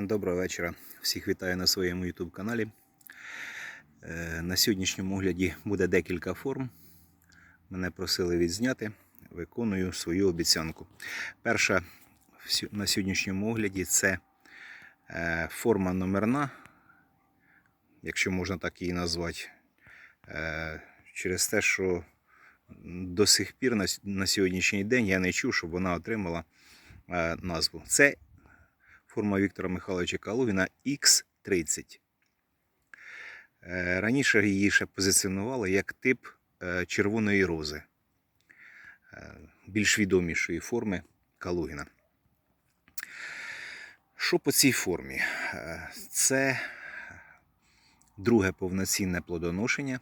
Доброго вечора. Всіх вітаю на своєму YouTube каналі. Е, На сьогоднішньому огляді буде декілька форм. Мене просили відзняти. Виконую свою обіцянку. Перша на сьогоднішньому огляді це е, форма номерна, якщо можна так її назвати. Е, Через те, що до сих пір на, сьогоднішній день я не чув, щоб вона отримала назву. Це форма Віктора Михайловича Калугіна X30. Е, Раніше її ще позиціонували як тип е, червоної рози, е, більш відомішої форми Калугіна. Що по цій формі? Це друге повноцінне плодоношення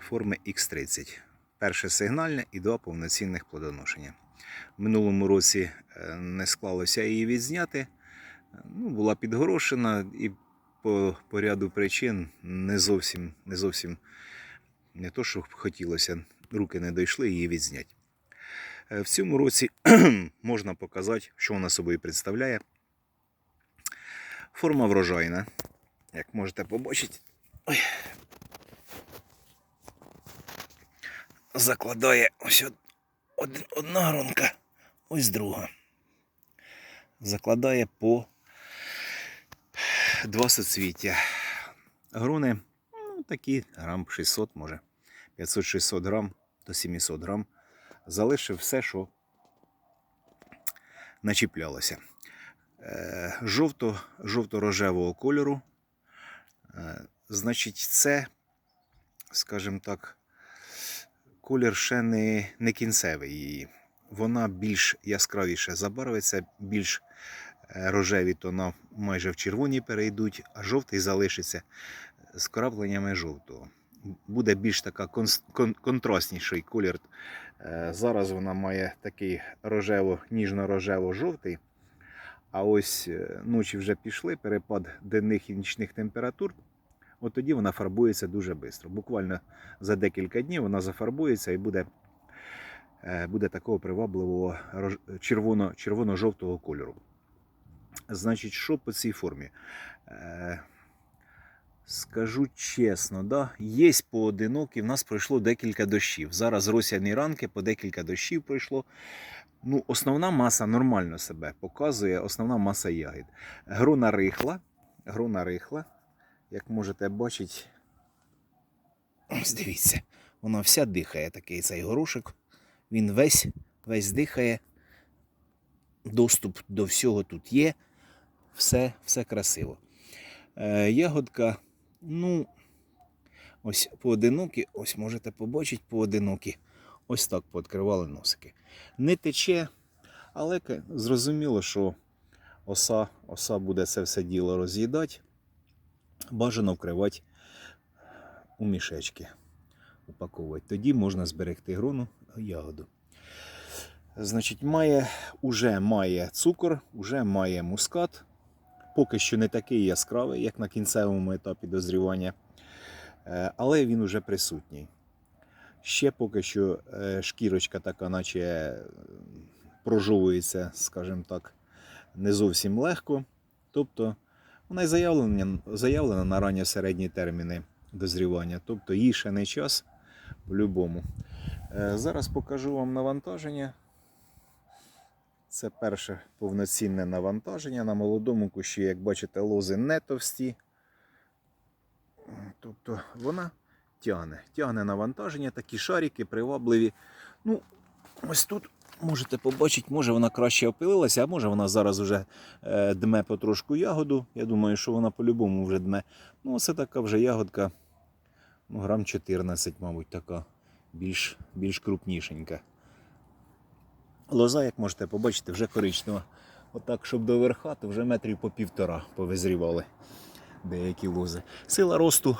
форми X30. Перше сигнальне і два повноцінних плодоношення. В минулому році е, не склалося її відзняти. Ну, була підгорошена і по, по ряду причин не зовсім, не зовсім не то, що хотілося, руки не дійшли її відзняти. Е, В цьому році можна показати, що вона собою представляє. Форма врожайна, як можете побачити. Ой. Закладає ось од- одна гронка, ось друга. Закладає по два соцвіття. Грони ну, такі грам 600, може 500-600 грам до 700 грам. Залишив все, що начіплялося. Е, Жовто, жовто-рожевого кольору. Е, Значить, це, скажімо так, колір ще не, не кінцевий її. Вона більш яскравіше забарвиться, більш е, рожеві тона майже в червоні перейдуть, а жовтий залишиться з крапленнями жовтого. Буде більш така кон- контрастніший колір. Е, Зараз вона має такий рожево, ніжно-рожево-жовтий. А ось е, ночі вже пішли, перепад денних і нічних температур. От тоді вона фарбується дуже швидко. Буквально за декілька днів вона зафарбується і буде, е, буде такого привабливого червоно-жовтого кольору. Значить, що по цій формі? Е, Скажу чесно, да, є поодинокі, в нас пройшло декілька дощів. Зараз росяні ранки, по декілька дощів пройшло. Ну, основна маса нормально себе показує, основна маса ягід. Грона рихла, грона рихла, як можете бачити, ось дивіться, вона вся дихає, такий цей горошок. Він весь, весь дихає. Доступ до всього тут є. Все, все красиво. Е, ягодка, ну, ось поодинокі, ось можете побачити поодинокі. Ось так пооткривали носики. Не тече, але зрозуміло, що оса, оса буде це все діло роз'їдати. Бажано вкривати у мішечки, упаковувати. Тоді можна зберегти грону ягоду. Значить, має, уже має цукор, уже має мускат. Поки що не такий яскравий, як на кінцевому етапі дозрівання, е, але він уже присутній. Ще поки що е, шкірочка така, наче е, прожовується, скажімо так, не зовсім легко. Тобто вона заявлена, заявлена на ранньо середні терміни дозрівання. Тобто їй ще не час по-любому. Е, Зараз покажу вам навантаження. Це перше повноцінне навантаження. На молодому кущі, як бачите, лози не товсті. Тобто вона тягне. Тягне навантаження, такі шарики привабливі. Ну, ось тут можете побачити, може вона краще опилилася, а може вона зараз вже е, дме потрошку ягоду. Я думаю, що вона по-любому вже дме. Ну, це така вже ягодка, ну, грам 14, мабуть, така більш, більш крупнішенька. Лоза, як можете побачити, вже коричнева. Отак, щоб до верха, то вже метрів по півтора повизрівали деякі лози. Сила росту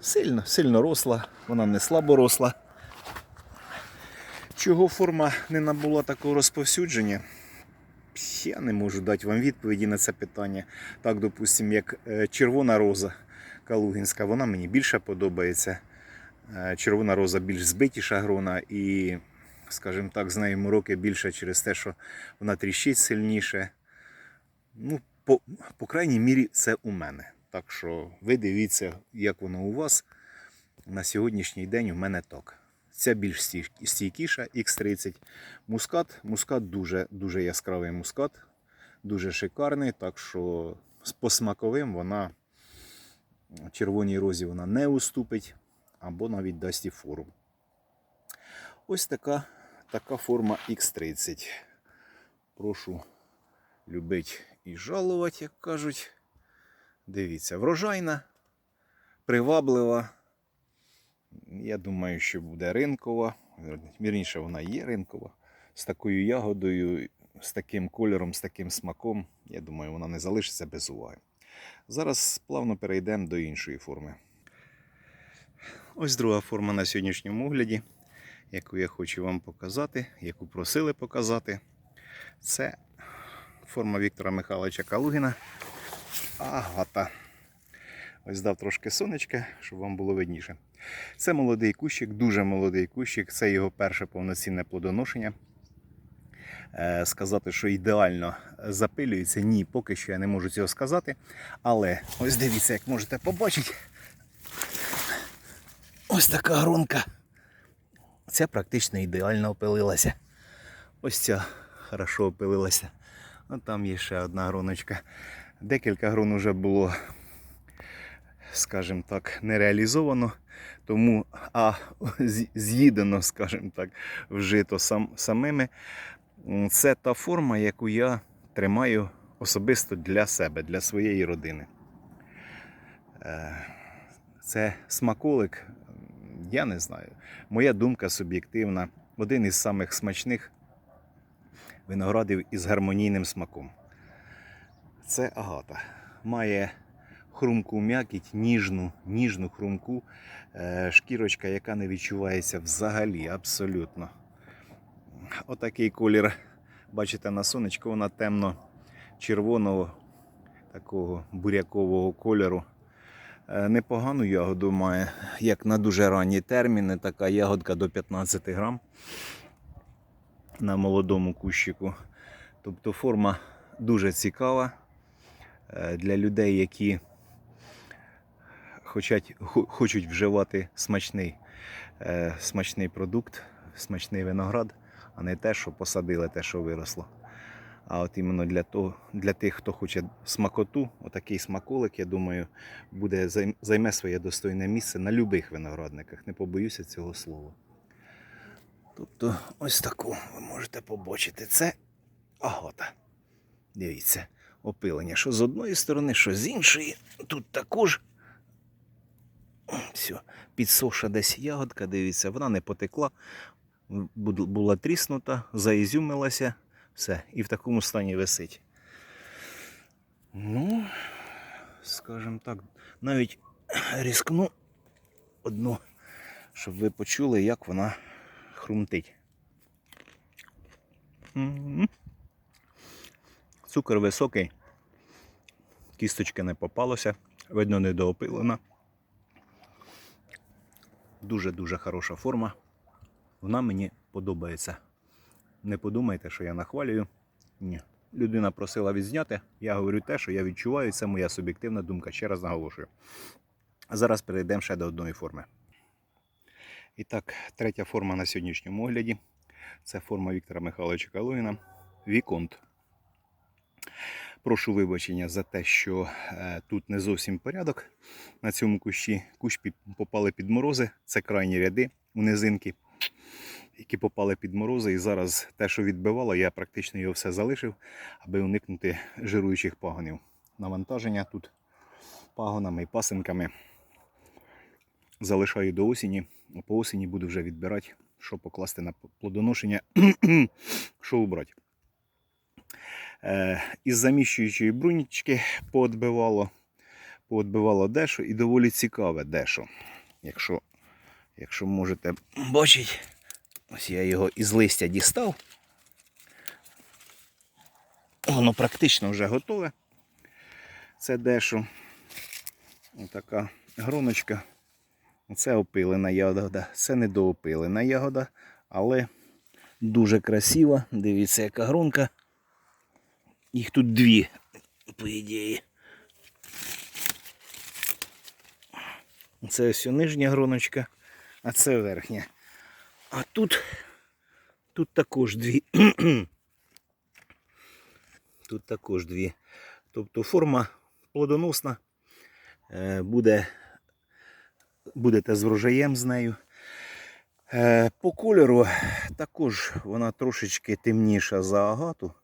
сильно, сильно росла, вона не слабо росла. Чого форма не набула такого розповсюдження? Я не можу дати вам відповіді на це питання. Так, допустимо, як е, червона роза калугінська, вона мені більше подобається. Е, Червона роза більш збитіша грона і, скажімо так, з нею мороки більше через те, що вона тріщить сильніше. Ну, по, по крайній мірі, це у мене. Так що ви дивіться, як воно у вас. На сьогоднішній день у мене так. Ця більш стійкіша, X30. Мускат. Мускат дуже, дуже яскравий мускат, дуже шикарний. Так що по смаковим вона червоній розі вона не уступить або навіть дасть і фору. Ось така, така форма X30. Прошу любить і жалувати, як кажуть. Дивіться, врожайна, приваблива. Я думаю, що буде ринкова. Вірніше, вона є ринкова. З такою ягодою, з таким кольором, з таким смаком. Я думаю, вона не залишиться без уваги. Зараз плавно перейдемо до іншої форми. Ось друга форма на сьогоднішньому огляді, яку я хочу вам показати, яку просили показати. Це форма Віктора Михайловича Калугіна. Агата. Ось дав трошки сонечка, щоб вам було видніше. Це молодий кущик, дуже молодий кущик. Це його перше повноцінне плодоношення. Е, Сказати, що ідеально запилюється, ні, поки що я не можу цього сказати. Але ось дивіться, як можете побачити. Ось така гронка. Ця практично ідеально опилилася. Ось ця хорошо опилилася. А там є ще одна гроночка. Декілька грон вже було, скажімо так, не реалізовано, тому а з'їдено, скажімо так, вжито сам, самими. Це та форма, яку я тримаю особисто для себе, для своєї родини. Е, Це смаколик, я не знаю. Моя думка суб'єктивна. Один із самих смачних виноградів із гармонійним смаком. Це агата. Має хрумку м'якіть, ніжну, ніжну хрумку, е, шкірочка, яка не відчувається взагалі, абсолютно. Отакий колір, бачите, на сонечку, вона темно-червоного, такого бурякового кольору. Е, Непогану ягоду має, як на дуже ранні терміни, така ягодка до 15 грам на молодому кущику. Тобто форма дуже цікава е, для людей, які хочуть, хочуть вживати смачний, е, смачний продукт, смачний виноград, а не те, що посадили, те, що виросло. А от іменно для, того, для тих, хто хоче смакоту, отакий смаколик, я думаю, буде займе своє достойне місце на любих виноградниках. Не побоюся цього слова. Тобто, ось таку ви можете побачити. Це агота. Дивіться, опилення. Що з одної сторони, що з іншої. Тут також все, підсоша десь ягодка, дивіться, вона не потекла, була тріснута, заізюмилася, все, і в такому стані висить. Ну, скажімо так, навіть різкну одну, щоб ви почули, як вона хрумтить. Цукор високий, кісточки не попалося, видно, недоопилена. Дуже-дуже хороша форма. Вона мені подобається. Не подумайте, що я нахвалюю. Ні. Людина просила відзняти. Я говорю те, що я відчуваю, це моя суб'єктивна думка. Ще раз наголошую. А зараз перейдемо ще до одної форми. І так, третя форма на сьогоднішньому огляді. Це форма Віктора Михайловича Калугіна. Віконт. Прошу вибачення за те, що е, тут не зовсім порядок на цьому кущі. Кущ попали під морози. Це крайні ряди у низинки, які попали під морози. І зараз те, що відбивало, я практично його все залишив, аби уникнути жируючих пагонів. Навантаження тут пагонами і пасинками залишаю до осені. По осені буду вже відбирати, що покласти на плодоношення, що убрати. Е, із заміщуючої брунічки поотбивало, поотбивало дешо і доволі цікаве дешо. Якщо, якщо можете бачити, ось я його із листя дістав. Воно практично вже готове. Це дешо. Отака гроночка. Це опилена ягода, це недоопилена ягода, але дуже красива. Дивіться, яка гронка. Їх тут дві. по ідеї. Це ось нижня гроночка, а це верхня. А тут, тут також дві. тут також дві. Тобто форма плодоносна. Е, Буде, будете з врожаєм з нею. Е, По кольору також вона трошечки темніша за агату.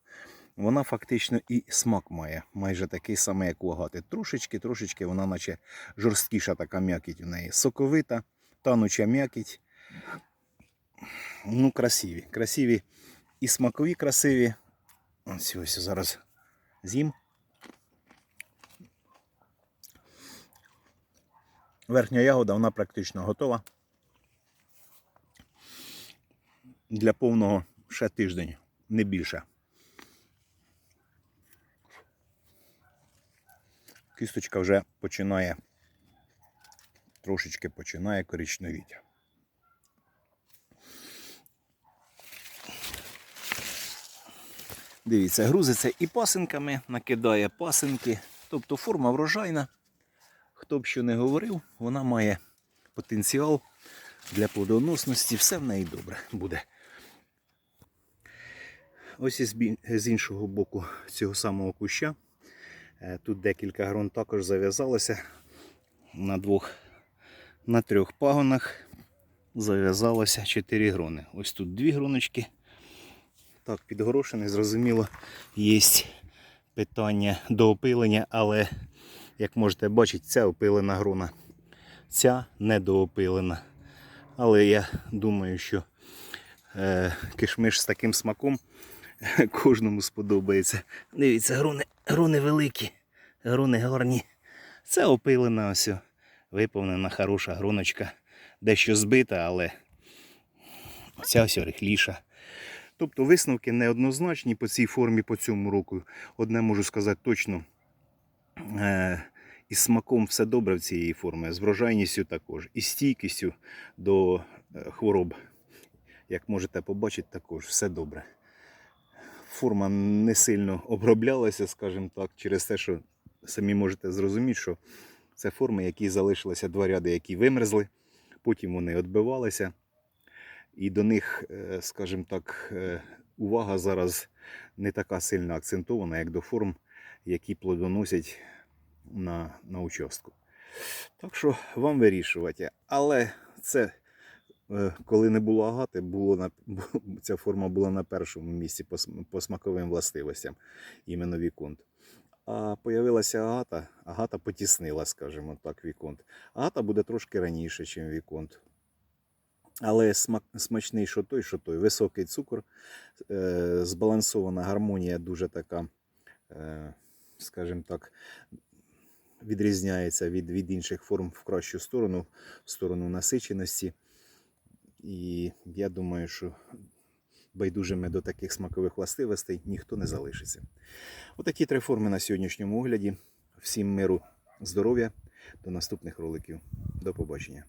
Вона фактично і смак має, майже такий самий, як у агати. Трошечки, трошечки вона наче жорсткіша така м'якіть у неї. Соковита, тануча м'якіть. Ну, красиві. Красиві і смакові красиві. Ось ось зараз з'їм. Верхня ягода, вона практично готова. Для повного ще тиждень, не більше. Кісточка вже починає трошечки починає коричневіти. Дивіться, грузиться і пасинками, накидає пасинки. Тобто форма врожайна. Хто б що не говорив, вона має потенціал для плодоносності. Все в неї добре буде. Ось із іншого боку цього самого куща. Е, Тут декілька грон також зав'язалося на двох, на трьох пагонах. Зав'язалося 4 грони. Ось тут дві гроночки. Так, підгорошений, зрозуміло, є питання до опилення, але, як можете бачити, ця опилена грона, ця недоопилена. Але я думаю, що е, кишмиш з таким смаком кожному сподобається. Дивіться, груни, груни великі, груни гарні. Це опилена ось, виповнена хороша груночка. Дещо збита, але ця ось рихліша. Тобто висновки неоднозначні по цій формі по цьому року. Одне можу сказати точно. Е, із смаком все добре в цієї форми, з врожайністю також, і стійкістю до е, хвороб. Як можете побачити, також все добре. Форма не сильно оброблялася, скажімо так, через те, що самі можете зрозуміти, що це форми, які залишилися два ряди, які вимерзли, потім вони відбивалися. І до них, е, скажімо так, е, увага зараз не така сильно акцентована, як до форм, які плодоносять на, на участку. Так що вам вирішувати. Але це, коли не було агати, було на, ця форма була на першому місці по, по смаковим властивостям, іменно Віконт. А появилася агата, агата потіснила, скажімо так, Віконт. Агата буде трошки раніше, ніж Віконт. Але смак, смачний, що той, що той. Високий цукор, е, збалансована гармонія дуже така, е, скажімо так, відрізняється від, від інших форм в кращу сторону, в сторону насиченості. І я думаю, що байдужими до таких смакових властивостей ніхто не залишиться. Отакі три форми на сьогоднішньому огляді. Всім миру, здоров'я, до наступних роликів. До побачення.